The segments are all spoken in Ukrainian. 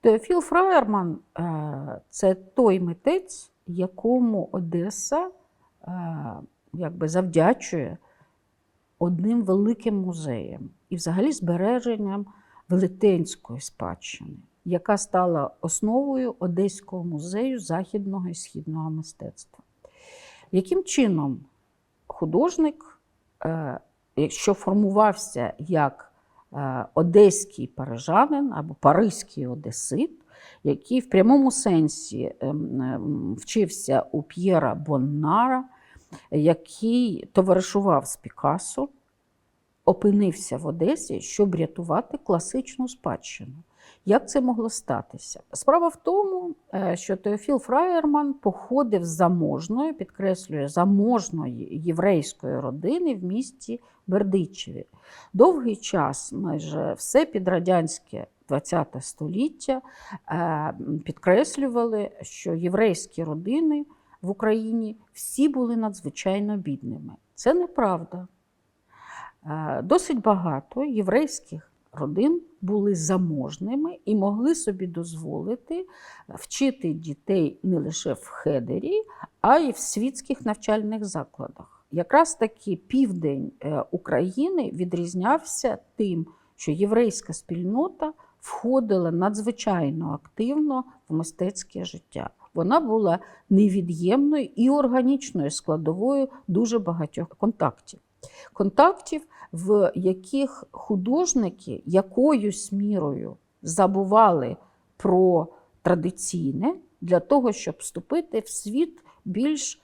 Теофіл Фраєрман е, це той митець, якому Одеса е, якби завдячує одним великим музеєм і взагалі збереженням велетенської спадщини, яка стала основою Одеського музею західного і східного мистецтва. Яким чином художник, якщо формувався як е, одеський парижанин або паризький одесит, який в прямому сенсі ем, ем, вчився у П'єра Боннара, який товаришував з Пікассо, опинився в Одесі, щоб рятувати класичну спадщину. Як це могло статися? Справа в тому, е, що Теофіл Фраєрман походив з заможної, підкреслює, заможної єврейської родини в місті Бердичеві. Довгий час, майже все підрадянське ХХ століття е, підкреслювали, що єврейські родини в Україні всі були надзвичайно бідними. Це неправда. Е, Досить багато єврейських родин були заможними і могли собі дозволити вчити дітей не лише в хедері, а й в світських навчальних закладах. Якраз таки південь е, України відрізнявся тим, що єврейська спільнота входила надзвичайно активно в мистецьке життя. Вона була невід'ємною і органічною складовою дуже багатьох контактів. Контактів, в яких художники якоюсь мірою забували про традиційне для того, щоб вступити в світ більш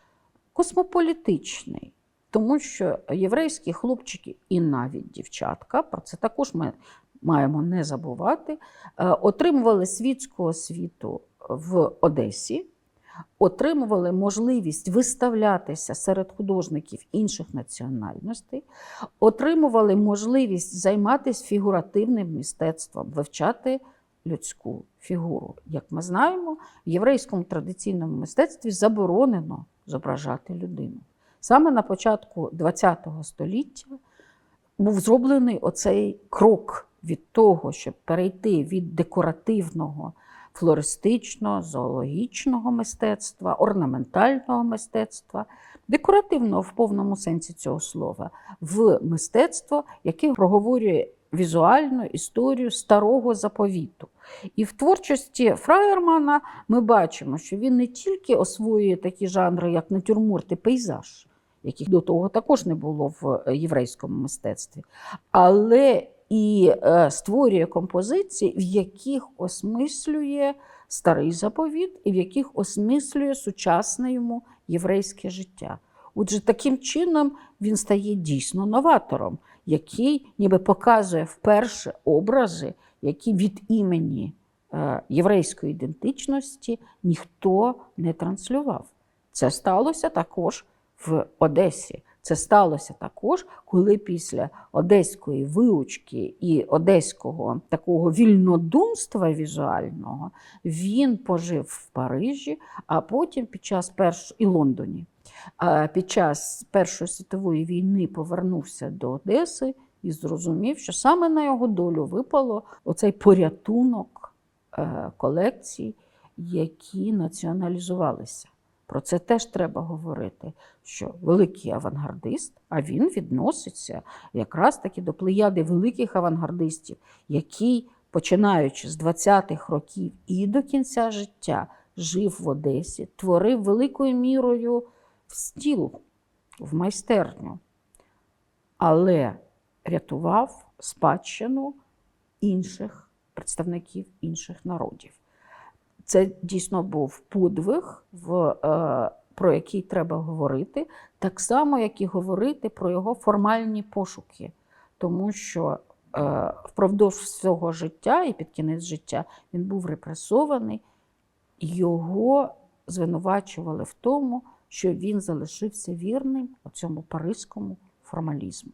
космополітичний. Тому що єврейські хлопчики і навіть дівчатка, про це також ми маємо не забувати, е, отримували світську освіту в Одесі, отримували можливість виставлятися серед художників інших національностей, отримували можливість займатися фігуративним мистецтвом, вивчати людську фігуру. Як ми знаємо, в єврейському традиційному мистецтві заборонено зображати людину. Саме на початку ХХ століття був зроблений оцей крок від того, щоб перейти від декоративного, флористичного, зоологічного мистецтва, орнаментального мистецтва, декоративного в повному сенсі цього слова, в мистецтво, яке проговорює візуальну історію старого заповіту. І в творчості Фраєрмана ми бачимо, що він не тільки освоює такі жанри, як натюрморт пейзаж, яких до того також не було в єврейському мистецтві, але і е, створює композиції, в яких осмислює старий заповіт, і в яких осмислює сучасне йому єврейське життя. Отже, таким чином він стає дійсно новатором, який ніби показує вперше образи, які від імені е, єврейської ідентичності ніхто не транслював. Це сталося також в Одесі. Це сталося також, коли після одеської виучки і одеського такого вільнодумства візуального він пожив в Парижі, а потім під час перш... і Лондоні. Під час Першої світової війни повернувся до Одеси і зрозумів, що саме на його долю випало оцей порятунок е, колекцій, які націоналізувалися. Про це теж треба говорити, що великий авангардист, а він відноситься якраз таки до плеяди великих авангардистів, який, починаючи з 20-х років і до кінця життя, жив в Одесі, творив великою мірою в стіл, в майстерню, але рятував спадщину інших представників інших народів. Це дійсно був подвиг, в, е, про який треба говорити, так само, як і говорити про його формальні пошуки. Тому що е, впродовж всього життя і під кінець життя він був репресований, його звинувачували в тому, що він залишився вірним цьому паризькому формалізму.